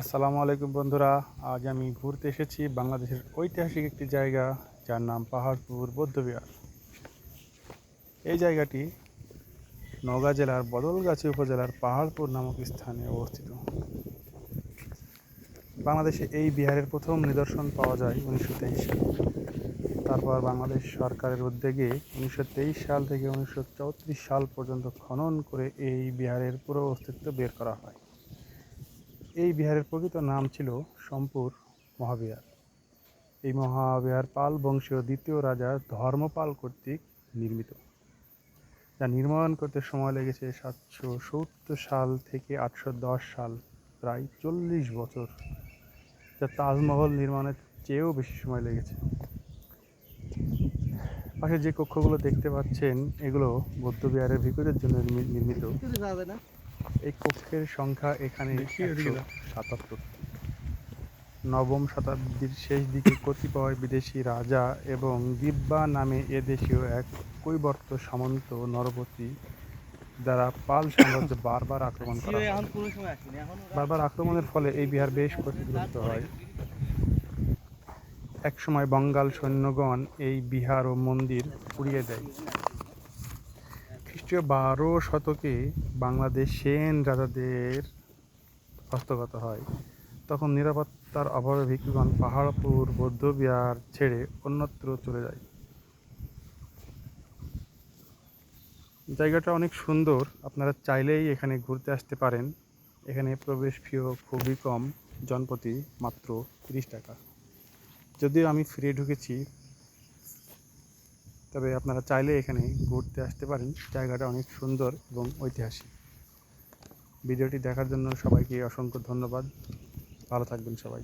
আসসালামু আলাইকুম বন্ধুরা, আজ আমি ঘুরতে এসেছি বাংলাদেশের ঐতিহাসিক একটি জায়গা, যার নাম পাহাড়পুর বৌদ্ধবিহার। এই জায়গাটি নওগাঁ জেলার বদলগাছি উপজেলার পাহাড়পুর নামক স্থানে অবস্থিত। বাংলাদেশে এই বিহারের প্রথম নিদর্শন পাওয়া যায় উনিশশো তেইশ সালে। তারপর বাংলাদেশ সরকারের উদ্যোগে উনিশশো তেইশ সাল থেকে উনিশশো চৌত্রিশ সাল পর্যন্ত খনন করে এই বিহারের পুরো অস্তিত্ব বের করা হয়। এই বিহারের প্রকৃত নাম ছিল সম্পুর মহাবিহার। এই মহাবিহার পাল বংশীয় দ্বিতীয় রাজা ধর্মপাল কর্তৃক নির্মিত। যা নির্মাণ করতে সময় লেগেছে সাতশো সত্তর সাল থেকে আটশো দশ সাল, প্রায় চল্লিশ বছর। যা তাজমহল নির্মাণের চেয়েও বেশি সময় লেগেছে। পাশে যে কক্ষগুলো দেখতে পাচ্ছেন, এগুলো বৌদ্ধবিহারের ভিক্ষুদের জন্য নির্মি- নির্মিত। এই কক্ষের সংখ্যা এখানে সাতাত্তর। নবম শতাব্দীর শেষ দিকে কতিপয় বিদেশি রাজা এবং দিব্যা নামে এ দেশীয় এক কৈবর্ত সামন্ত নরপতি দ্বারা পাল সাম্রাজ্য বারবার আক্রমণ করা বারবার আক্রমণের ফলে এই বিহার বেশ ক্ষতিগ্রস্ত হয়। একসময় বঙ্গাল সৈন্যগণ এই বিহার ও মন্দির পুড়িয়ে দেয়। খ্রিস্টীয় বারো শতকে বাংলাদেশ সেন রাজাদের হস্তগত হয়। তখন নিরাপত্তার অভাবে ভিক্ষুগণ পাহাড়পুর বৌদ্ধবিহার ছেড়ে অন্যত্র চলে যায়। জায়গাটা অনেক সুন্দর, আপনারা চাইলেই এখানে ঘুরতে আসতে পারেন। এখানে প্রবেশ ফিও খুবই কম, জনপ্রতি মাত্র তিরিশ টাকা। যদিও আমি ফ্রি ঢুকেছি তবে আপনারা চাইলে এখানে ঘুরতে আসতে পারেন। জায়গাটা অনেক সুন্দর এবং ঐতিহাসিক। ভিডিওটি দেখার জন্য সবাইকে অসংখ্য ধন্যবাদ। ভালো থাকবেন সবাই।